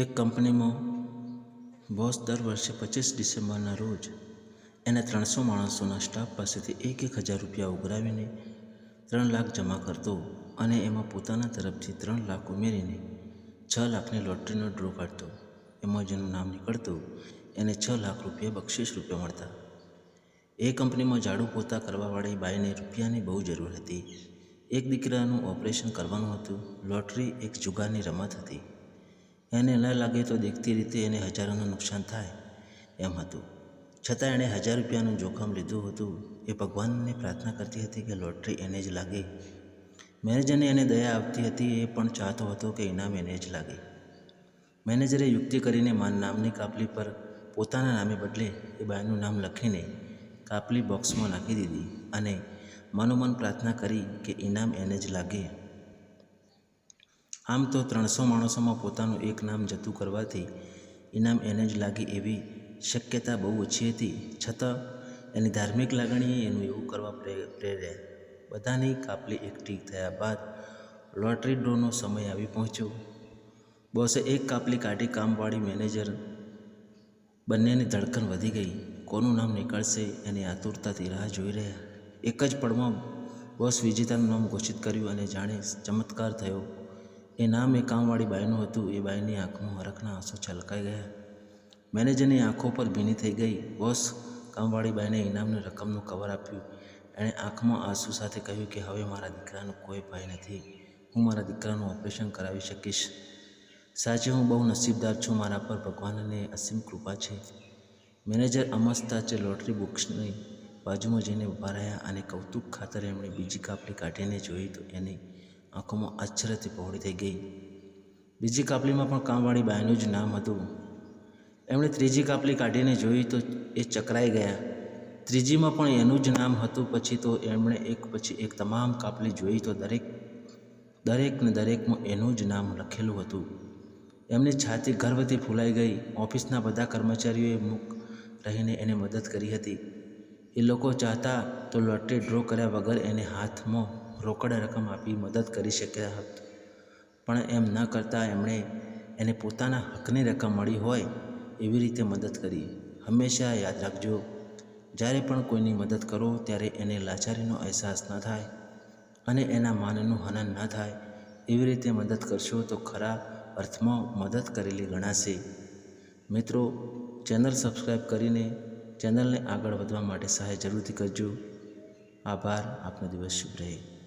એક કંપનીમાં બોસ દર વર્ષે પચીસ ડિસેમ્બરના રોજ એના ત્રણસો માણસોના સ્ટાફ પાસેથી એક એક હજાર રૂપિયા ઉઘરાવીને ત્રણ લાખ જમા કરતો અને એમાં પોતાના તરફથી ત્રણ લાખ ઉમેરીને છ લાખની લોટરીનો ડ્રો કાઢતો. એમાં જેનું નામ નીકળતું એને છ લાખ રૂપિયા બક્ષિસ રૂપિયા મળતા. એ કંપનીમાં ઝાડુ પોતા કરવાવાળી બાઈને રૂપિયાની બહુ જરૂર હતી. એક દીકરાનું ઓપરેશન કરવાનું હતું. લોટરી એક જુગારની રમત હતી. એને ન લાગે તો દેખતી રીતે એને હજારોનું નુકસાન થાય, એમ હતું. છતાં એણે હજાર રૂપિયાનું જોખમ લીધું હતું. એ ભગવાનને પ્રાર્થના કરતી હતી કે લોટરી એને જ લાગે. મેનેજરને એને દયા આવતી હતી, એ પણ ચાહતો હતો કે ઇનામ એને જ લાગે. મેનેજરે યુક્તિ કરીને માન નામની કાપલી પર પોતાના નામે બદલે એ બાયનું નામ લખીને કાપલી બોક્સમાં નાખી દીધી અને મનોમન પ્રાર્થના કરી કે ઇનામ એને જ લાગે. આમ તો ત્રણસો માણસોમાં પોતાનું એક નામ જતું કરવાથી ઇનામ એને જ લાગે એવી શક્યતા બહુ ઓછી હતી. છતાં એની ધાર્મિક લાગણીએ એનું એવું કરવા પ્રે, પ્રેર્યા. બધાની કાપલી એકઠી થયા બાદ લોટરી ડ્રોનો સમય આવી પહોંચ્યો. બોસે એક કાપલી કાઢી કામવાળી મેનેજર બંનેની ધડકન વધી ગઈ. કોનું નામ નીકળશે એની આતુરતાથી રાહ જોઈ રહ્યા. એક જ પળમાં બોસ વિજેતાનું નામ ઘોષિત કર્યું અને જાણે ચમત્કાર થયો. એ નામ એ કામવાળી બાઈનું હતું. એ બાઈની આંખમાં હરખના આંસુ છલકાઈ ગયા. મેનેજરની આંખો પર ભીની થઈ ગઈ. બોસ, કામવાળી બાઈને ઇનામની રકમનું કવર આપ્યું. એણે આંખમાં આંસુ સાથે કહ્યું કે, હવે મારા દીકરાનો કોઈ ભય નથી. હું મારા દીકરાનું ઓપરેશન કરાવી શકીશ. સાચે હું બહુ નસીબદાર છું. મારા પર ભગવાનની અસીમ કૃપા છે. મેનેજર અમસ્તાચે લોટરી બુક્સની બાજુમાં જઈને ઊભા રહ્યા અને કૌતુક ખાતર એમણે બીજી કાપડી કાઢીને જોઈ તો એની આંખોમાં આશ્ચર્યથી પહોળી થઈ ગઈ. બીજી કાપલીમાં પણ કામવાળી બાયનું જ નામ હતું. એમણે ત્રીજી કાપલી કાઢીને જોઈ તો એ ચકરાઈ ગયા. ત્રીજીમાં પણ એનું જ નામ હતું, પછી તો એમણે એક પછી એક તમામ કાપલી જોઈ તો દરેક દરેકને દરેકમાં એનું જ નામ લખેલું હતું. એમની છાતી ગર્વથી ફૂલાઈ ગઈ. ઓફિસના બધા કર્મચારીઓએ મૂક રહીને એને મદદ કરી હતી. એ લોકો ચાહતા તો લોટરી ડ્રો કર્યા વગર એને હાથમાં રોકડ રકમ આપી મદદ કરી શક્યા હતા. પણ એમ ન કરતાં એમણે એને પોતાના હકની રકમ મળી હોય એવી રીતે મદદ કરી. હંમેશા યાદ રાખજો, જ્યારે પણ કોઈની મદદ કરો ત્યારે એને લાચારીનો અહેસાસ ન થાય અને એના માનનું હનન ન થાય. એવી રીતે મદદ કરશો તો ખરા અર્થમાં મદદ કરેલી ગણાશે. મિત્રો, ચેનલ સબસ્ક્રાઈબ કરીને ચેનલને આગળ વધવા માટે સહાય જરૂરથી કરજો. આભાર, આપનો દિવસ શુભ રહે.